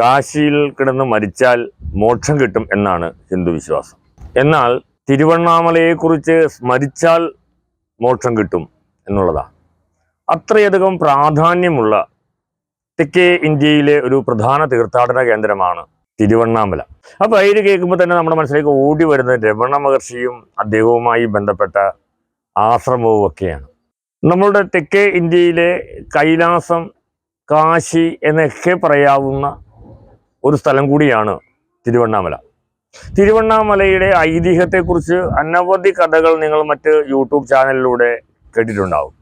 കാശിയിൽ കിടന്ന് മരിച്ചാൽ മോക്ഷം കിട്ടും എന്നാണ് ഹിന്ദു വിശ്വാസം. എന്നാൽ തിരുവണ്ണാമലയെക്കുറിച്ച് സ്മരിച്ചാൽ മോക്ഷം കിട്ടും എന്നുള്ളതാണ് അത്രയധികം പ്രാധാന്യമുള്ള തെക്കേ ഇന്ത്യയിലെ ഒരു പ്രധാന തീർത്ഥാടന കേന്ദ്രമാണ് തിരുവണ്ണാമല. ആ പേര് കേൾക്കുമ്പോൾ തന്നെ നമ്മുടെ മനസ്സിലേക്ക് ഓടി വരുന്ന രമണ മഹർഷിയും അദ്ദേഹവുമായി ബന്ധപ്പെട്ട ആശ്രമവും ഒക്കെയാണ്. നമ്മളുടെ തെക്കേ ഇന്ത്യയിലെ കൈലാസം കാശി എന്നൊക്കെ പറയാവുന്ന ഒരു സ്ഥലം കൂടിയാണ് തിരുവണ്ണാമല. തിരുവണ്ണാമലയുടെ ഐതിഹ്യത്തെക്കുറിച്ച് അനവധി കഥകൾ നിങ്ങൾ മറ്റ് യൂട്യൂബ് ചാനലിലൂടെ കേട്ടിട്ടുണ്ടാവും.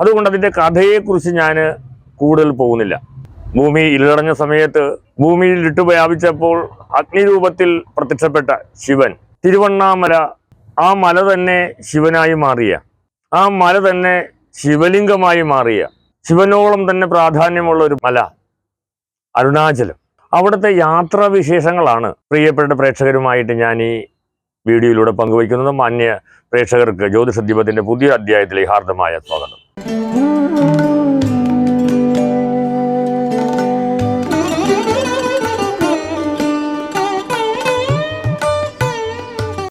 അതുകൊണ്ട് അതിന്റെ കഥയെക്കുറിച്ച് ഞാൻ കൂടുതൽ പോകുന്നില്ല. ഭൂമി ഇലടഞ്ഞ സമയത്ത് ഭൂമിയിൽ ഇട്ടു വ്യാപിച്ചപ്പോൾ അഗ്നിരൂപത്തിൽ പ്രത്യക്ഷപ്പെട്ട ശിവൻ തിരുവണ്ണാമല ആ മല തന്നെ ശിവനായി മാറിയ. ആ മല തന്നെ ശിവലിംഗമായി മാറിയ. ശിവനോളം തന്നെ പ്രാധാന്യമുള്ള ഒരു മല അരുണാചലം. അവിടുത്തെ യാത്രാ വിശേഷങ്ങളാണ് പ്രിയപ്പെട്ട പ്രേക്ഷകരുമായിട്ട് ഞാൻ ഈ വീഡിയോയിലൂടെ പങ്കുവയ്ക്കുന്നത്. മാന്യ പ്രേക്ഷകർക്ക് ജ്യോതിഷ ദീപത്തിന്റെ പുതിയ അധ്യായത്തിലെ ഹാർദമായ സ്വാഗതം.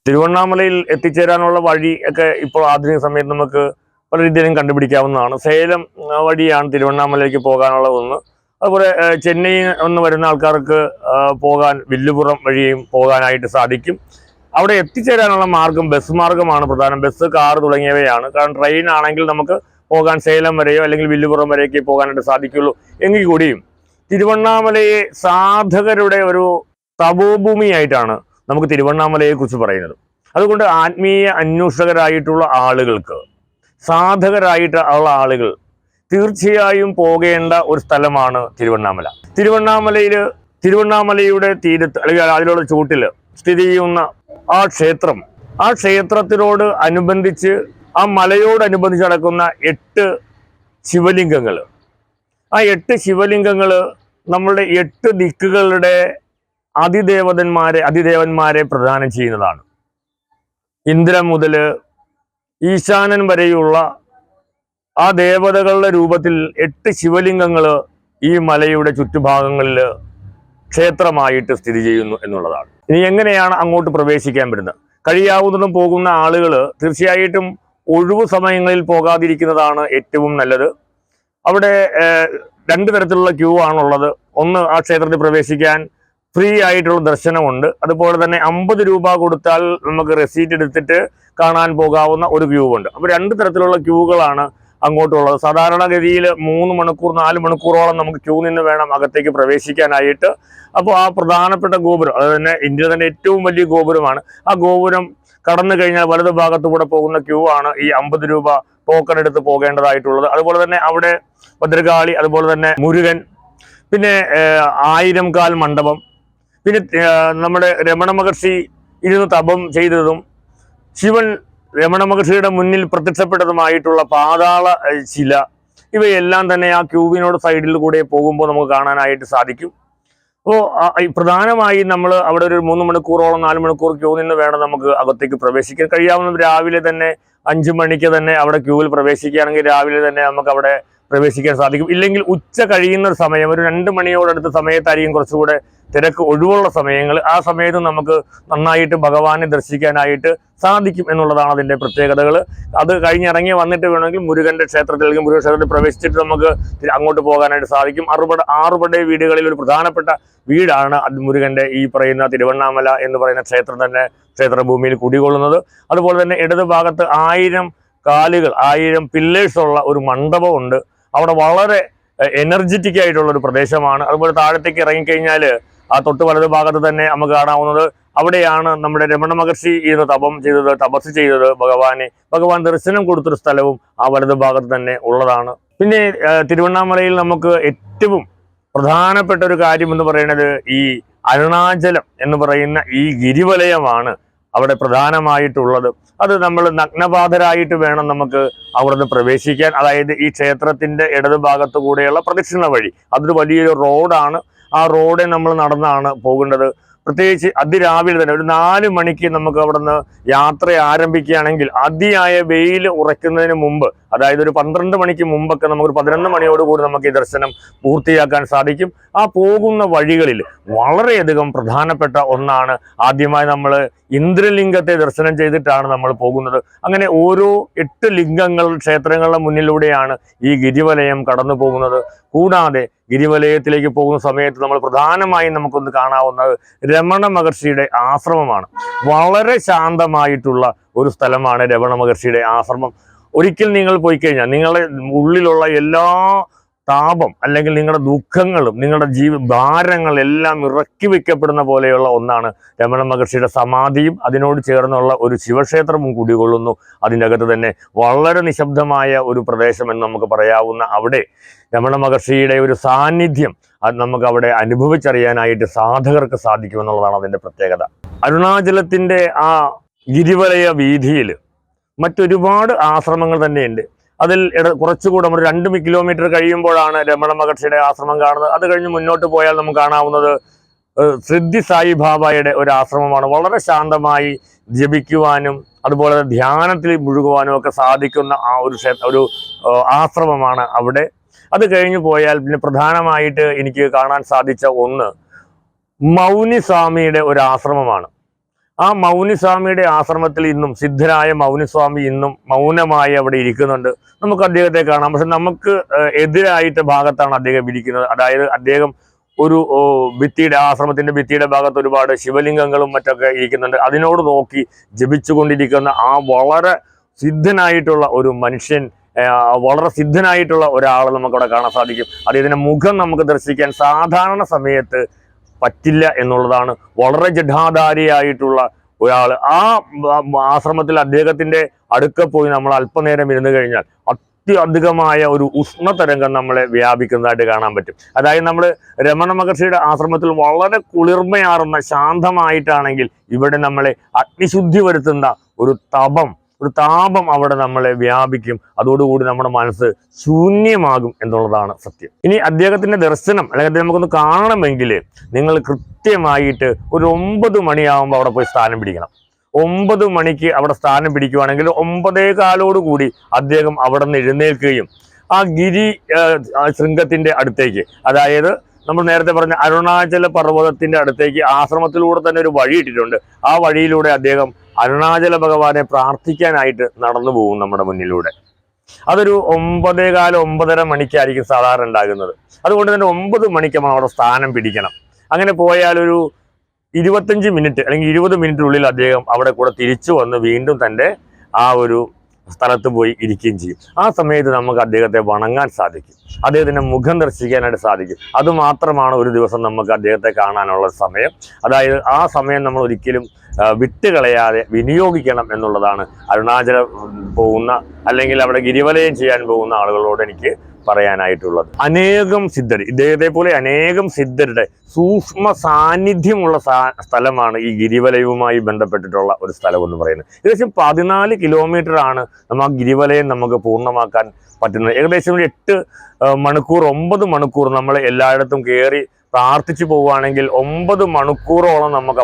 തിരുവണ്ണാമലയിൽ എത്തിച്ചേരാനുള്ള വഴി ഒക്കെ ഇപ്പോൾ ആധുനിക സമയത്ത് നമുക്ക് പല രീതിയിലും കണ്ടുപിടിക്കാവുന്നതാണ്. സേലം വഴിയാണ് തിരുവണ്ണാമലയിലേക്ക് പോകാനുള്ള ഒന്ന് അതുപോലെ ചെന്നൈയിൽ നിന്ന് വരുന്ന ആൾക്കാർക്ക് പോകാൻ വില്ലുപുറം വഴിയും പോകാനായിട്ട് സാധിക്കും. അവിടെ എത്തിച്ചേരാനുള്ള മാർഗം ബസ് മാർഗമാണ് പ്രധാനം. ബസ് കാർ തുടങ്ങിയവയാണ്. കാരണം ട്രെയിൻ ആണെങ്കിൽ നമുക്ക് പോകാൻ സേലം വരെയോ അല്ലെങ്കിൽ വില്ലുപുറം വരെയൊക്കെ പോകാനായിട്ട് സാധിക്കുള്ളൂ. എങ്കിൽ കൂടിയും തിരുവണ്ണാമലയെ സാധകരുടെ ഒരു തപോഭൂമിയായിട്ടാണ് നമുക്ക് തിരുവണ്ണാമലയെ കുറിച്ച് പറയുന്നത്. അതുകൊണ്ട് ആത്മീയ അന്വേഷകരായിട്ടുള്ള ആളുകൾക്ക് സാധകരായിട്ട് ഉള്ള ആളുകൾ തീർച്ചയായും പോകേണ്ട ഒരു സ്ഥലമാണ് തിരുവണ്ണാമല. തിരുവണ്ണാമലയിൽ തിരുവണ്ണാമലയുടെ തീരത്ത് അല്ലെങ്കിൽ അതിലുള്ള ചൂട്ടിൽ സ്ഥിതി ചെയ്യുന്ന ആ ക്ഷേത്രം ആ ക്ഷേത്രത്തിനോട് അനുബന്ധിച്ച് ആ മലയോടനുബന്ധിച്ച് നടക്കുന്ന എട്ട് ശിവലിംഗങ്ങൾ ആ എട്ട് ശിവലിംഗങ്ങൾ നമ്മളുടെ എട്ട് ദിക്കുകളുടെ അതിദേവതന്മാരെ അതിദേവന്മാരെ പ്രദാനം ചെയ്യുന്നതാണ്. ഇന്ദ്രൻ മുതൽ ഈശാനൻ വരെയുള്ള ആ ദേവതകളുടെ രൂപത്തിൽ എട്ട് ശിവലിംഗങ്ങൾ ഈ മലയുടെ ചുറ്റുഭാഗങ്ങളിൽ ക്ഷേത്രമായിട്ട് സ്ഥിതി ചെയ്യുന്നു എന്നുള്ളതാണ്. ഇനി എങ്ങനെയാണ് അങ്ങോട്ട് പ്രവേശിക്കാൻ പറ്റുന്നത്? കഴിയാവുന്നതും പോകുന്ന ആളുകൾ തീർച്ചയായിട്ടും ഒഴിവു സമയങ്ങളിൽ പോകാതിരിക്കുന്നതാണ് ഏറ്റവും നല്ലത്. അവിടെ രണ്ട് തരത്തിലുള്ള ക്യൂ ആണുള്ളത്. ഒന്ന് ആ ക്ഷേത്രത്തിൽ പ്രവേശിക്കാൻ ഫ്രീ ആയിട്ടുള്ള ദർശനമുണ്ട്. അതുപോലെ തന്നെ അമ്പത് രൂപ കൊടുത്താൽ നമുക്ക് റെസീറ്റ് എടുത്തിട്ട് കാണാൻ പോകാവുന്ന ഒരു ക്യൂ ഉണ്ട് അപ്പോൾ രണ്ട് തരത്തിലുള്ള ക്യൂകളാണ് അങ്ങോട്ടുള്ളത്. സാധാരണഗതിയിൽ മൂന്ന് മണിക്കൂർ നാല് മണിക്കൂറോളം നമുക്ക് ക്യൂ നിന്ന് വേണം അകത്തേക്ക് പ്രവേശിക്കാനായിട്ട്. അപ്പോൾ ആ പ്രധാനപ്പെട്ട ഗോപുരം അത് തന്നെ ഇന്ത്യ തന്നെ ഏറ്റവും വലിയ ഗോപുരമാണ്. ആ ഗോപുരം കടന്നു കഴിഞ്ഞാൽ വലതു ഭാഗത്തുകൂടെ പോകുന്ന ക്യൂ ആണ് ഈ അമ്പത് രൂപ ടോക്കൺ എടുത്ത് പോകേണ്ടതായിട്ടുള്ളത്. അതുപോലെ തന്നെ അവിടെ ഭദ്രകാളി അതുപോലെ തന്നെ മുരുകൻ പിന്നെ ആയിരം കാൽ മണ്ഡപം പിന്നെ നമ്മുടെ രമണ മഹർഷി ഇരുന്ന് തപം ചെയ്തതും ശിവൻ രമണ മഹർഷിയുടെ മുന്നിൽ പ്രത്യക്ഷപ്പെട്ടതുമായിട്ടുള്ള പാതാള ശില ഇവയെല്ലാം തന്നെ ആ ക്യൂബിനോട് സൈഡിൽ കൂടെ പോകുമ്പോൾ നമുക്ക് കാണാനായിട്ട് സാധിക്കും. അപ്പോൾ പ്രധാനമായി നമ്മൾ അവിടെ ഒരു മൂന്ന് മണിക്കൂറോളം നാല് മണിക്കൂർ ക്യൂ നിന്ന് വേണം നമുക്ക് അകത്തേക്ക് പ്രവേശിക്കാൻ. കഴിയാവുന്ന രാവിലെ തന്നെ അഞ്ചു മണിക്ക് തന്നെ അവിടെ ക്യൂവിൽ പ്രവേശിക്കുകയാണെങ്കിൽ രാവിലെ തന്നെ നമുക്ക് അവിടെ പ്രവേശിക്കാൻ സാധിക്കും. ഇല്ലെങ്കിൽ ഉച്ച കഴിയുന്ന ഒരു സമയം ഒരു രണ്ട് മണിയോടടുത്ത സമയത്തായിരിക്കും കുറച്ചുകൂടെ തിരക്ക് ഒഴിവുള്ള സമയങ്ങൾ ആ സമയത്ത് നമുക്ക് നന്നായിട്ട് ഭഗവാനെ ദർശിക്കാനായിട്ട് സാധിക്കും എന്നുള്ളതാണ് അതിന്റെ പ്രത്യേകതകൾ. അത് കഴിഞ്ഞിറങ്ങി വന്നിട്ട് വേണമെങ്കിൽ മുരുകന്റെ ക്ഷേത്രത്തിൽ അല്ലെങ്കിൽ മുരുകൻ ക്ഷേത്രത്തിൽ പ്രവേശിച്ചിട്ട് നമുക്ക് അങ്ങോട്ട് പോകാനായിട്ട് സാധിക്കും. അറുപട ആറുപടെ വീടുകളിൽ ഒരു പ്രധാനപ്പെട്ട വീടാണ് മുരുകന്റെ ഈ പറയുന്ന തിരുവണ്ണാമല എന്ന് പറയുന്ന ക്ഷേത്രം തന്നെ ക്ഷേത്രഭൂമിയിൽ കുടികൊള്ളുന്നത്. അതുപോലെ തന്നെ ഇടത് ഭാഗത്ത് ആയിരം കാലുകൾ ആയിരം പില്ലേഴ്സുള്ള ഒരു മണ്ഡപമുണ്ട് അവിടെ വളരെ എനർജറ്റിക് ആയിട്ടുള്ള ഒരു പ്രദേശമാണ്. അതുപോലെ താഴത്തേക്ക് ഇറങ്ങിക്കഴിഞ്ഞാൽ ആ തൊട്ട് വലത് ഭാഗത്ത് തന്നെ നമുക്ക് കാണാവുന്നത് അവിടെയാണ് നമ്മുടെ രമണ മഹർഷി ഇരുന്ന് തപം ചെയ്തത് തപസ് ചെയ്തത്. ഭഗവാനെ ഭഗവാൻ ദർശനം കൊടുത്തൊരു സ്ഥലവും ആ വലത് ഭാഗത്ത് തന്നെ ഉള്ളതാണ്. പിന്നെ തിരുവണ്ണാമലയിൽ നമുക്ക് ഏറ്റവും പ്രധാനപ്പെട്ട ഒരു കാര്യം എന്ന് പറയുന്നത് ഈ അരുണാചലം എന്ന് പറയുന്ന ഈ ഗിരിവലയമാണ് അവിടെ പ്രധാനമായിട്ടുള്ളത്. അത് നമ്മൾ നഗ്നപാതരായിട്ട് വേണം നമുക്ക് അവിടുന്ന് പ്രവേശിക്കാൻ. അതായത് ഈ ക്ഷേത്രത്തിന്റെ ഇടതുഭാഗത്തു കൂടെയുള്ള പ്രദക്ഷിണ വഴി. അതൊരു വലിയൊരു റോഡാണ്. ആ റോഡിൽ നമ്മൾ നടന്നാണ് പോകേണ്ടത്. പ്രത്യേകിച്ച് അതിരാവിലെ തന്നെ ഒരു നാല് മണിക്ക് നമുക്ക് അവിടുന്ന് യാത്ര ആരംഭിക്കുകയാണെങ്കിൽ അതിയായ വെയിൽ ഉറയ്ക്കുന്നതിന് മുമ്പ് അതായത് ഒരു പന്ത്രണ്ട് മണിക്ക് മുമ്പൊക്കെ നമുക്ക് ഒരു പതിനൊന്ന് മണിയോടുകൂടി നമുക്ക് ഈ ദർശനം പൂർത്തിയാക്കാൻ സാധിക്കും. ആ പോകുന്ന വഴികളിൽ വളരെയധികം പ്രധാനപ്പെട്ട ഒന്നാണ് ആദ്യമായി നമ്മൾ ഇന്ദ്രലിംഗത്തെ ദർശനം ചെയ്തിട്ടാണ് നമ്മൾ പോകുന്നത്. അങ്ങനെ ഓരോ എട്ട് ലിംഗങ്ങൾ ക്ഷേത്രങ്ങളുടെ മുന്നിലൂടെയാണ് ഈ ഗിരിവലയം കടന്നു പോകുന്നത് കൂടാതെ ഗിരിവലയത്തിലേക്ക് പോകുന്ന സമയത്ത് നമ്മൾ പ്രധാനമായും നമുക്കൊന്ന് കാണാവുന്നത് രമണ മഹർഷിയുടെ ആശ്രമമാണ്. വളരെ ശാന്തമായിട്ടുള്ള ഒരു സ്ഥലമാണ് രമണ മഹർഷിയുടെ ആശ്രമം. ഒരിക്കൽ നിങ്ങൾ പോയി കഴിഞ്ഞാൽ നിങ്ങളുടെ ഉള്ളിലുള്ള എല്ലാ താപം അല്ലെങ്കിൽ നിങ്ങളുടെ ദുഃഖങ്ങളും നിങ്ങളുടെ ജീവ ഭാരങ്ങളെല്ലാം ഇറക്കി വയ്ക്കപ്പെടുന്ന പോലെയുള്ള ഒന്നാണ് രമണ മഹർഷിയുടെ സമാധിയും അതിനോട് ചേർന്നുള്ള ഒരു ശിവക്ഷേത്രവും കുടികൊള്ളുന്നു. അതിന്റെ അകത്ത് തന്നെ വളരെ നിശബ്ദമായ ഒരു പ്രദേശം എന്ന് നമുക്ക് പറയാവുന്ന അവിടെ രമണ മഹർഷിയുടെ ഒരു സാന്നിധ്യം അത് നമുക്ക് അവിടെ അനുഭവിച്ചറിയാനായിട്ട് സാധകർക്ക് സാധിക്കുമെന്നുള്ളതാണ് അതിന്റെ പ്രത്യേകത. അരുണാചലത്തിന്റെ ആ ഗിരിവലയ വീതിയിൽ മറ്റൊരുപാട് ആശ്രമങ്ങൾ തന്നെയുണ്ട്. അതിൽ കുറച്ചുകൂടെ നമ്മൾ രണ്ട് കിലോമീറ്റർ കഴിയുമ്പോഴാണ് രമണ മഹർഷിയുടെ ആശ്രമം കാണുന്നത്. അത് കഴിഞ്ഞ് മുന്നോട്ട് പോയാൽ നമുക്ക് കാണാവുന്നത് സിദ്ധി സായി ബാബായുടെ ഒരു ആശ്രമമാണ്. വളരെ ശാന്തമായി ജപിക്കുവാനും അതുപോലെ ധ്യാനത്തിൽ മുഴുകുവാനും ഒക്കെ സാധിക്കുന്ന ആ ഒരു ഒരു ആശ്രമമാണ് അവിടെ. അത് കഴിഞ്ഞു പോയാൽ പിന്നെ പ്രധാനമായിട്ട് എനിക്ക് കാണാൻ സാധിച്ച ഒന്ന് മൗനി സ്വാമിയുടെ ഒരു ആശ്രമമാണ്. ആ മൗനിസ്വാമിയുടെ ആശ്രമത്തിൽ ഇന്നും സിദ്ധരായ മൗനിസ്വാമി ഇന്നും മൗനമായി അവിടെ ഇരിക്കുന്നുണ്ട്. നമുക്ക് അദ്ദേഹത്തെ കാണാം. പക്ഷെ നമുക്ക് എതിരായിട്ട് ഭാഗത്താണ് അദ്ദേഹം ഇരിക്കുന്നത്. അതായത് അദ്ദേഹം ഒരു ഭിത്തിയുടെ ആശ്രമത്തിന്റെ ഭിത്തിയുടെ ഭാഗത്ത് ഒരുപാട് ശിവലിംഗങ്ങളും മറ്റൊക്കെ ഇരിക്കുന്നുണ്ട്. അതിനോട് നോക്കി ജപിച്ചുകൊണ്ടിരിക്കുന്ന ആ വളരെ സിദ്ധനായിട്ടുള്ള ഒരു മനുഷ്യൻ വളരെ സിദ്ധനായിട്ടുള്ള ഒരാൾ നമുക്കവിടെ കാണാൻ സാധിക്കും. അദ്ദേഹത്തിന്റെ മുഖം നമുക്ക് ദർശിക്കാൻ സാധാരണ സമയത്ത് പറ്റില്ല എന്നുള്ളതാണ് വളരെ ജഡാധാരിയായിട്ടുള്ള ഒരാൾ. ആ ആശ്രമത്തിൽ അദ്ദേഹത്തിന്റെ അടുക്ക പോയി നമ്മൾ അല്പനേരം ഇരുന്ന് കഴിഞ്ഞാൽ അത്യധികമായ ഒരു ഉഷ്ണതരംഗം നമ്മളെ വ്യാപിക്കുന്നതായിട്ട് കാണാൻ പറ്റും. അതായത് നമ്മൾ രമണ മഹർഷിയുടെ ആശ്രമത്തിൽ വളരെ കുളിർമയാർന്ന ശാന്തമായിട്ടാണെങ്കിൽ ഇവിടെ നമ്മളെ അഗ്നിശുദ്ധി വരുത്തുന്ന ഒരു തപം ഒരു താപം അവിടെ നമ്മളെ വ്യാപിക്കും. അതോടുകൂടി നമ്മുടെ മനസ്സ് ശൂന്യമാകും എന്നുള്ളതാണ് സത്യം. ഇനി അദ്ദേഹത്തിന്റെ ദർശനം അല്ലെങ്കിൽ നമുക്കൊന്ന് കാണണമെങ്കിൽ നിങ്ങൾ കൃത്യമായിട്ട് ഒരു ഒമ്പത് മണിയാകുമ്പോൾ അവിടെ പോയി സ്ഥാനം പിടിക്കണം. ഒമ്പത് മണിക്ക് അവിടെ സ്ഥാനം പിടിക്കുവാണെങ്കിൽ ഒമ്പതേ കാലോട് കൂടി അദ്ദേഹം അവിടെ നിന്ന് എഴുന്നേൽക്കുകയും ആ ഗിരി ശൃംഗത്തിന്റെ അടുത്തേക്ക്. അതായത് നമ്മൾ നേരത്തെ പറഞ്ഞ അരുണാചല പർവതത്തിന്റെ അടുത്തേക്ക് ആശ്രമത്തിലൂടെ തന്നെ ഒരു വഴി ഇട്ടിട്ടുണ്ട്. ആ വഴിയിലൂടെ അദ്ദേഹം അരുണാചല ഭഗവാനെ പ്രാർത്ഥിക്കാനായിട്ട് നടന്നു പോകും നമ്മുടെ മുന്നിലൂടെ. അതൊരു ഒമ്പതേ കാലം ഒമ്പതര മണിക്കായിരിക്കും സാധാരണ ഉണ്ടാകുന്നത്. അതുകൊണ്ട് തന്നെ ഒമ്പത് മണിക്ക് നമ്മൾ അവിടെ സ്ഥാനം പിടിക്കണം. അങ്ങനെ പോയാൽ ഒരു ഇരുപത്തഞ്ച് മിനിറ്റ് അല്ലെങ്കിൽ ഇരുപത് മിനിറ്റിനുള്ളിൽ അദ്ദേഹം അവിടെ കൂടെ തിരിച്ചു വന്ന് വീണ്ടും തന്റെ ആ ഒരു സ്ഥലത്ത് പോയി ഇരിക്കുകയും ചെയ്യും. ആ സമയത്ത് നമുക്ക് അദ്ദേഹത്തെ വണങ്ങാൻ സാധിക്കും. അദ്ദേഹത്തിന്റെ മുഖം ദർശിക്കാനായിട്ട് സാധിക്കും. അതുമാത്രമാണ് ഒരു ദിവസം നമുക്ക് അദ്ദേഹത്തെ കാണാനുള്ള സമയം. അതായത് ആ സമയം നമ്മൾ ഒരിക്കലും വിട്ടുകളയാതെ വിനിയോഗിക്കണം എന്നുള്ളതാണ് അരുണാചലം പോകുന്ന അല്ലെങ്കിൽ അവിടെ ഗിരിവലയം ചെയ്യാൻ പോകുന്ന ആളുകളോട് എനിക്ക് പറയാനായിട്ടുള്ളത്. അനേകം സിദ്ധർ ഇദ്ദേഹത്തെ പോലെ അനേകം സിദ്ധരുടെ സൂക്ഷ്മ സാന്നിധ്യമുള്ള സ്ഥലമാണ് ഈ ഗിരിവലയവുമായി ബന്ധപ്പെട്ടിട്ടുള്ള ഒരു സ്ഥലം എന്ന് പറയുന്നത്. ഏകദേശം പതിനാല് കിലോമീറ്റർ ആണ് നമ്മൾ ആ ഗിരിവലയം നമുക്ക് പൂർണമാക്കാൻ പറ്റുന്നത്. ഏകദേശം ഒരു എട്ട് മണിക്കൂർ ഒമ്പത് മണിക്കൂർ നമ്മൾ എല്ലായിടത്തും കയറി പ്രാർത്ഥിച്ചു പോവുകയാണെങ്കിൽ ഒമ്പത് മണിക്കൂറോളം നമുക്ക്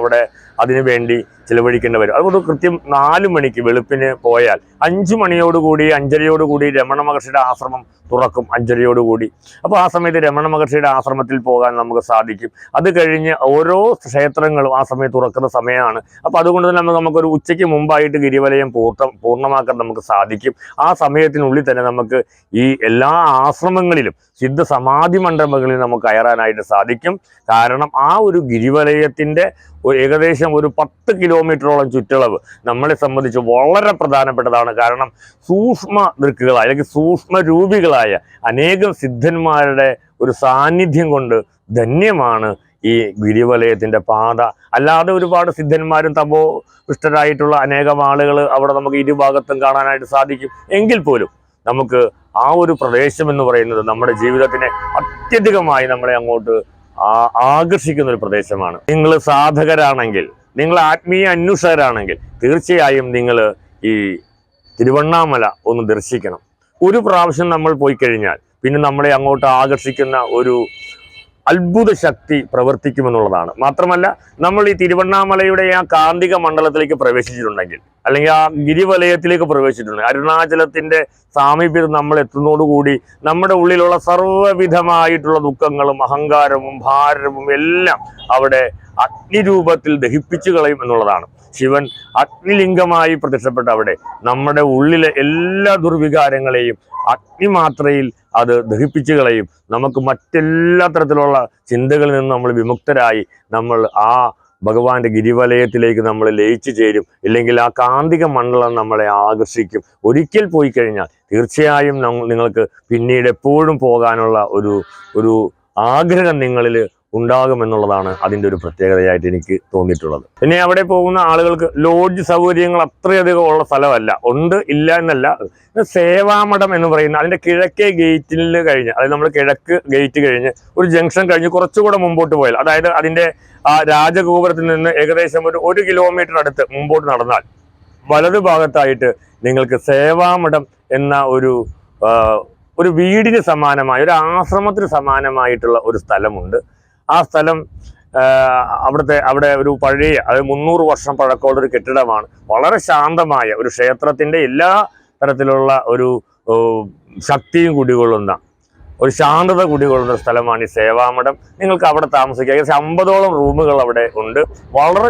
അവിടെ അതിനു വേണ്ടി ചിലവഴിക്കേണ്ടി വരും. അതുകൊണ്ട് കൃത്യം നാല് മണിക്ക് വെളുപ്പിന് പോയാൽ അഞ്ചു മണിയോടുകൂടി അഞ്ചരയോടുകൂടി രമണ മഹർഷിയുടെ ആശ്രമം തുറക്കും അഞ്ചരയോടുകൂടി. അപ്പോൾ ആ സമയത്ത് രമണ മഹർഷിയുടെ ആശ്രമത്തിൽ പോകാൻ നമുക്ക് സാധിക്കും. അത് കഴിഞ്ഞ് ഓരോ ക്ഷേത്രങ്ങളും ആ സമയത്ത് തുറക്കുന്ന സമയമാണ്. അപ്പോൾ അതുകൊണ്ട് തന്നെ നമുക്ക് നമുക്കൊരു ഉച്ചയ്ക്ക് മുമ്പായിട്ട് ഗിരിവലയം പൂർത്ത പൂർണമാക്കാൻ നമുക്ക് സാധിക്കും. ആ സമയത്തിനുള്ളിൽ തന്നെ നമുക്ക് ഈ എല്ലാ ആശ്രമങ്ങളിലും സിദ്ധ സമാധി മണ്ഡപങ്ങളിൽ നമുക്ക് കയറാനായിട്ട് സാധിക്കും. കാരണം ആ ഒരു ഗിരിവലയത്തിന്റെ ഒരു ഏകദേശം ഒരു പത്ത് കിലോമീറ്ററോളം ചുറ്റളവ് നമ്മളെ സംബന്ധിച്ച് വളരെ പ്രധാനപ്പെട്ടതാണ്. കാരണം സൂക്ഷ്മ ദൃക്കുകളായ അല്ലെങ്കിൽ സൂക്ഷ്മ രൂപികളായ അനേകം സിദ്ധന്മാരുടെ ഒരു സാന്നിധ്യം കൊണ്ട് ധന്യമാണ് ഈ ഗിരിവലയത്തിന്റെ പാത. അല്ലാതെ ഒരുപാട് സിദ്ധന്മാരും തപോ ഇഷ്ടരായിട്ടുള്ള അനേകം ആളുകൾ അവിടെ നമുക്ക് ഇരുഭാഗത്തും കാണാനായിട്ട് സാധിക്കും. എങ്കിൽ പോലും നമുക്ക് ആ ഒരു പ്രദേശം എന്ന് പറയുന്നത് നമ്മുടെ ജീവിതത്തിനെ അത്യധികമായി നമ്മളെ അങ്ങോട്ട് ആകർഷിക്കുന്ന ഒരു പ്രദേശമാണ്. നിങ്ങൾ സാധകരാണെങ്കിൽ നിങ്ങൾ ആത്മീയ അന്വേഷകരാണെങ്കിൽ തീർച്ചയായും നിങ്ങൾ ഈ തിരുവണ്ണാമല ഒന്ന് ദർശിക്കണം. ഒരു പ്രാവശ്യം നമ്മൾ പോയി കഴിഞ്ഞാൽ പിന്നെ നമ്മളെ അങ്ങോട്ട് ആകർഷിക്കുന്ന ഒരു അത്ഭുത ശക്തി പ്രവർത്തിക്കുമെന്നുള്ളതാണ്. മാത്രമല്ല നമ്മൾ ഈ തിരുവണ്ണാമലയുടെ ആ കാന്തിക മണ്ഡലത്തിലേക്ക് പ്രവേശിച്ചിട്ടുണ്ടെങ്കിൽ അല്ലെങ്കിൽ ആ ഗിരിവലയത്തിലേക്ക് പ്രവേശിച്ചിട്ടുണ്ട് അരുണാചലത്തിന്റെ സാമീപ്യം നമ്മൾ എത്തുന്നതോടുകൂടി നമ്മുടെ ഉള്ളിലുള്ള സർവവിധമായിട്ടുള്ള ദുഃഖങ്ങളും അഹങ്കാരവും ഭാരവും എല്ലാം അവിടെ അഗ്നിരൂപത്തിൽ ദഹിപ്പിച്ചു കളയും എന്നുള്ളതാണ്. ശിവൻ അഗ്നിലിംഗമായി പ്രത്യക്ഷപ്പെട്ട അവിടെ നമ്മുടെ ഉള്ളിലെ എല്ലാ ദുർവികാരങ്ങളെയും അഗ്നിമാത്രയിൽ അത് ദഹിപ്പിച്ചു കളയും. നമുക്ക് മറ്റെല്ലാ തരത്തിലുള്ള ചിന്തകളിൽ നിന്ന് നമ്മൾ വിമുക്തരായി നമ്മൾ ആ ഭഗവാന്റെ ഗിരിവലയത്തിലേക്ക് നമ്മൾ ലയിച്ചു ചേരും. ഇല്ലെങ്കിൽ ആ കാന്തിക മണ്ഡലം നമ്മളെ ആകർഷിക്കും. ഒരിക്കൽ പോയി കഴിഞ്ഞാൽ തീർച്ചയായും നിങ്ങൾക്ക് പിന്നീട് എപ്പോഴും പോകാനുള്ള ഒരു ഒരു ആഗ്രഹം നിങ്ങളിൽ ഉണ്ടാകുമെന്നുള്ളതാണ് അതിന്റെ ഒരു പ്രത്യേകതയായിട്ട് എനിക്ക് തോന്നിയിട്ടുള്ളത്. പിന്നെ അവിടെ പോകുന്ന ആളുകൾക്ക് ലോഡ്ജ് സൗകര്യങ്ങൾ അത്രയധികം ഉള്ള സ്ഥലമല്ല. ഉണ്ട് ഇല്ല എന്നല്ല. സേവാമഠം എന്ന് പറയുന്ന അതിന്റെ കിഴക്കേ ഗേറ്റിൽ കഴിഞ്ഞ് അതായത് നമ്മൾ കിഴക്ക് ഗേറ്റ് കഴിഞ്ഞ് ഒരു ജംഗ്ഷൻ കഴിഞ്ഞ് കുറച്ചുകൂടെ മുമ്പോട്ട് പോയാൽ അതായത് അതിന്റെ ആ രാജഗോപുരത്തിൽ നിന്ന് ഏകദേശം ഒരു ഒരു കിലോമീറ്റർ അടുത്ത് മുമ്പോട്ട് നടന്നാൽ വലതു ഭാഗത്തായിട്ട് നിങ്ങൾക്ക് സേവാമഠം എന്ന ഒരു ഒരു വീടിന് സമാനമായ ഒരു ആശ്രമത്തിന് സമാനമായിട്ടുള്ള ഒരു സ്ഥലമുണ്ട്. ആ സ്ഥലം അവിടുത്തെ അവിടെ ഒരു പഴയ അത് മുന്നൂറ് വർഷം പഴക്കമുള്ള ഒരു കെട്ടിടമാണ്. വളരെ ശാന്തമായ ഒരു ക്ഷേത്രത്തിന്റെ എല്ലാ തരത്തിലുള്ള ഒരു ശക്തിയും കുടികൊള്ളുന്ന ഒരു ശാന്തത കുടികൊള്ളുന്ന സ്ഥലമാണ് ഈ സേവാമഠം. നിങ്ങൾക്ക് അവിടെ താമസിക്കാം. ഏകദേശം അമ്പതോളം റൂമുകൾ അവിടെ ഉണ്ട്. വളരെ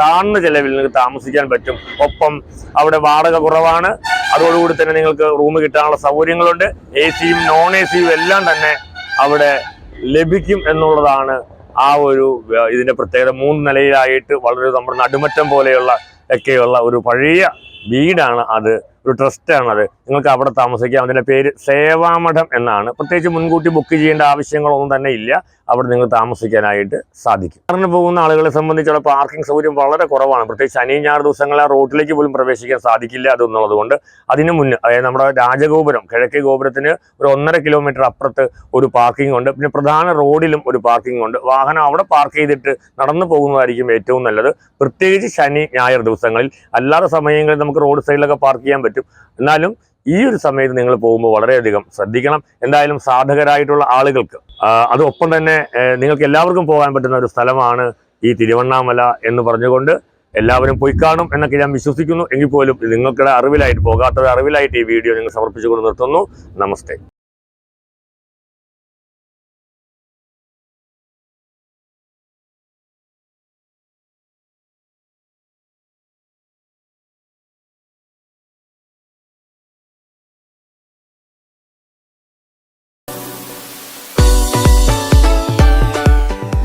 താഴ്ന്ന ചെലവിൽ നിങ്ങൾക്ക് താമസിക്കാൻ പറ്റും. ഒപ്പം അവിടെ വാടക കുറവാണ്. അതോടുകൂടി തന്നെ നിങ്ങൾക്ക് റൂം കിട്ടാനുള്ള സൗകര്യങ്ങളുണ്ട്. എ സിയും നോൺ എ സിയും എല്ലാം തന്നെ അവിടെ ലഭിക്കും എന്നുള്ളതാണ് ആ ഒരു ഇതിന്റെ പ്രത്യേകത. മൂന്ന് നിലയിലായിട്ട് വളരെ നമ്മുടെ നടുമറ്റം പോലെയുള്ള ഒക്കെയുള്ള ഒരു പഴയ വീടാണ് അത് ഒരു ട്രസ്റ്റാണ് അത്. നിങ്ങൾക്ക് അവിടെ താമസിക്കാം. അതിന്റെ പേര് സേവാമഠം എന്നാണ്. പ്രത്യേകിച്ച് മുൻകൂട്ടി ബുക്ക് ചെയ്യേണ്ട ആവശ്യങ്ങളൊന്നും തന്നെ ഇല്ല. അവിടെ നിങ്ങൾ താമസിക്കാനായിട്ട് സാധിക്കും. പറഞ്ഞു പോകുന്ന ആളുകളെ സംബന്ധിച്ചുള്ള പാർക്കിംഗ് സൗകര്യം വളരെ കുറവാണ്. പ്രത്യേകിച്ച് ശനി ഞായർ ദിവസങ്ങളെ ആ റോഡിലേക്ക് പോലും പ്രവേശിക്കാൻ സാധിക്കില്ല അതെന്നുള്ളത് കൊണ്ട് അതിന് മുന്നേ അതായത് നമ്മുടെ രാജഗോപുരം കിഴക്കേ ഗോപുരത്തിന് ഒരു ഒന്നര കിലോമീറ്റർ അപ്പുറത്ത് ഒരു പാർക്കിംഗ് ഉണ്ട്. പിന്നെ പ്രധാന റോഡിലും ഒരു പാർക്കിംഗ് ഉണ്ട്. വാഹനം അവിടെ പാർക്ക് ചെയ്തിട്ട് നടന്നു പോകുന്നതായിരിക്കും ഏറ്റവും നല്ലത്. പ്രത്യേകിച്ച് ശനി ഞായർ ദിവസങ്ങളിൽ അല്ലാത്ത സമയങ്ങളിൽ നമുക്ക് റോഡ് സൈഡിലൊക്കെ പാർക്ക് ചെയ്യാൻ പറ്റും. എന്നാലും ഈ ഒരു സമയത്ത് നിങ്ങൾ പോകുമ്പോൾ വളരെയധികം ശ്രദ്ധിക്കണം. എന്തായാലും സാധകരായിട്ടുള്ള ആളുകൾക്ക് അതൊപ്പം തന്നെ നിങ്ങൾക്ക് എല്ലാവർക്കും പോകാൻ പറ്റുന്ന ഒരു സ്ഥലമാണ് ഈ തിരുവണ്ണാമല എന്ന് പറഞ്ഞുകൊണ്ട് എല്ലാവരും പോയി കാണും എന്നൊക്കെ ഞാൻ വിശ്വസിക്കുന്നു. എങ്കിൽ പോലും നിങ്ങൾക്കിടെ അറിവിലായിട്ട് പോകാത്തവരുടെ അറിവിലായിട്ട് ഈ വീഡിയോ നിങ്ങൾ സമർപ്പിച്ചുകൊണ്ട് നിർത്തുന്നു. നമസ്തേ.